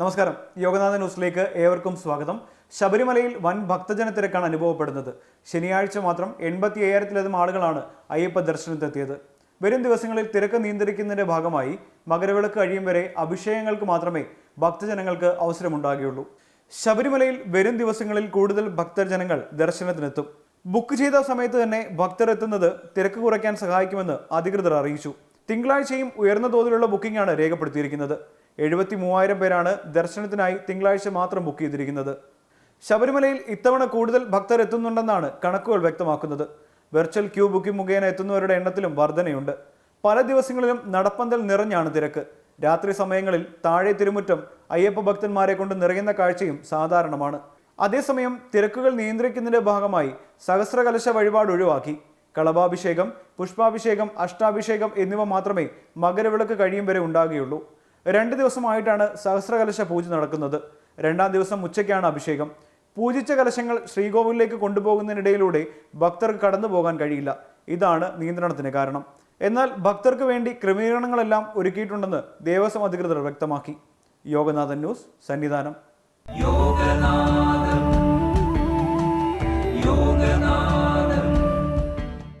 നമസ്കാരം. യോഗനാഥ ന്യൂസിലേക്ക് ഏവർക്കും സ്വാഗതം. ശബരിമലയിൽ വൻ ഭക്തജന തിരക്കാണ് അനുഭവപ്പെടുന്നത്. ശനിയാഴ്ച മാത്രം എൺപത്തി അയ്യായിരത്തിലധികം ആളുകളാണ് അയ്യപ്പ ദർശനത്തെത്തിയത് വരും ദിവസങ്ങളിൽ തിരക്ക് നിയന്ത്രിക്കുന്നതിന്റെ ഭാഗമായി മകരവിളക്ക് കഴിയും വരെ അഭിഷേകങ്ങൾക്ക് മാത്രമേ ഭക്തജനങ്ങൾക്ക് അവസരമുണ്ടാകുകയുള്ളൂ. ശബരിമലയിൽ വരും ദിവസങ്ങളിൽ കൂടുതൽ ഭക്തജനങ്ങൾ ദർശനത്തിനെത്തും. ബുക്ക് ചെയ്ത സമയത്ത് തന്നെ ഭക്തർ എത്തുന്നത് തിരക്ക് കുറയ്ക്കാൻ സഹായിക്കുമെന്ന് അധികൃതർ അറിയിച്ചു. തിങ്കളാഴ്ചയും ഉയർന്ന തോതിലുള്ള ബുക്കിംഗ് ആണ് രേഖപ്പെടുത്തിയിരിക്കുന്നത്. എഴുപത്തി മൂവായിരം പേരാണ് ദർശനത്തിനായി തിങ്കളാഴ്ച മാത്രം ബുക്ക് ചെയ്തിരിക്കുന്നത്. ശബരിമലയിൽ ഇത്തവണ കൂടുതൽ ഭക്തർ എത്തുന്നുണ്ടെന്നാണ് കണക്കുകൾ വ്യക്തമാക്കുന്നത്. വെർച്വൽ ക്യൂ ബുക്കിംഗ് മുഖേന എത്തുന്നവരുടെ എണ്ണത്തിലും വർധനയുണ്ട്. പല ദിവസങ്ങളിലും നടപ്പന്തൽ നിറഞ്ഞാണ് തിരക്ക്. രാത്രി സമയങ്ങളിൽ താഴെ തിരുമുറ്റം അയ്യപ്പ ഭക്തന്മാരെ കൊണ്ട് നിറയുന്ന കാഴ്ചയും സാധാരണമാണ്. അതേസമയം തിരക്കുകൾ നിയന്ത്രിക്കുന്നതിന്റെ ഭാഗമായി സഹസ്രകലശ വഴിപാട് ഒഴിവാക്കി. കളഭാഭിഷേകം പുഷ്പാഭിഷേകം അഷ്ടാഭിഷേകം എന്നിവ മാത്രമേ മകരവിളക്ക് കഴിയും വരെ ഉണ്ടാകുകയുള്ളൂ. രണ്ട് ദിവസമായിട്ടാണ് സഹസ്രകലശ പൂജ നടക്കുന്നത്. രണ്ടാം ദിവസം ഉച്ചയ്ക്കാണ് അഭിഷേകം. പൂജിച്ച കലശങ്ങൾ ശ്രീകോവിലേക്ക് കൊണ്ടുപോകുന്നതിനിടയിലൂടെ ഭക്തർക്ക് കടന്നു പോകാൻ കഴിയില്ല. ഇതാണ് നിയന്ത്രണത്തിന് കാരണം. എന്നാൽ ഭക്തർക്ക് വേണ്ടി ക്രമീകരണങ്ങളെല്ലാം ഒരുക്കിയിട്ടുണ്ടെന്ന് ദേവസ്വം അധികൃതർ വ്യക്തമാക്കി. യോഗനാഥൻ ന്യൂസ് സന്നിധാനം. യോഗനാഥ